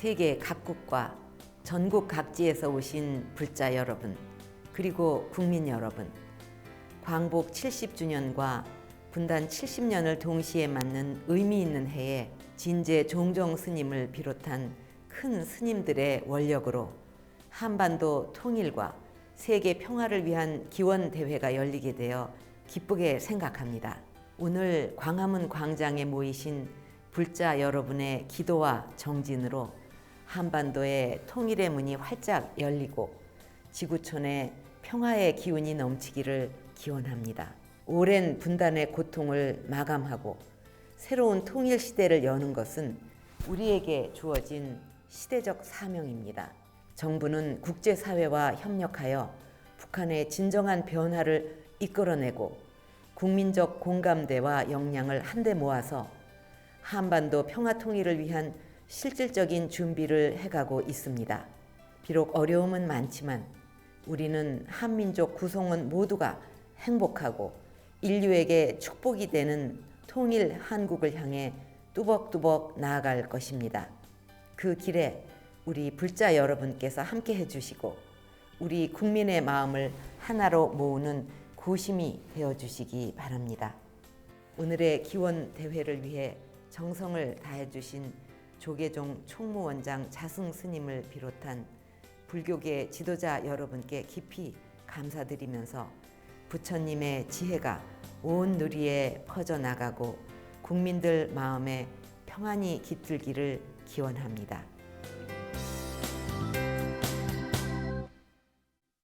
세계 각국과 전국 각지에서 오신 불자 여러분, 그리고 국민 여러분, 광복 70주년과 분단 70년을 동시에 맞는 의미 있는 해에 진제 종종 스님을 비롯한 큰 스님들의 원력으로 한반도 통일과 세계 평화를 위한 기원 대회가 열리게 되어 기쁘게 생각합니다. 오늘 광화문 광장에 모이신 불자 여러분의 기도와 정진으로 한반도의 통일의 문이 활짝 열리고 지구촌에 평화의 기운이 넘치기를 기원합니다. 오랜 분단의 고통을 마감하고 새로운 통일 시대를 여는 것은 우리에게 주어진 시대적 사명입니다. 정부는 국제사회와 협력하여 북한의 진정한 변화를 이끌어내고 국민적 공감대와 역량을 한데 모아서 한반도 평화 통일을 위한 실질적인 준비를 해가고 있습니다. 비록 어려움은 많지만 우리는 한민족 구성원 모두가 행복하고 인류에게 축복이 되는 통일 한국을 향해 뚜벅뚜벅 나아갈 것입니다. 그 길에 우리 불자 여러분께서 함께 해주시고 우리 국민의 마음을 하나로 모으는 고심이 되어 주시기 바랍니다. 오늘의 기원 대회를 위해 정성을 다해 주신 조계종 총무원장 자승 스님을 비롯한 불교계 지도자 여러분께 깊이 감사드리면서 부처님의 지혜가 온 누리에 퍼져 나가고 국민들 마음에 평안이 깃들기를 기원합니다.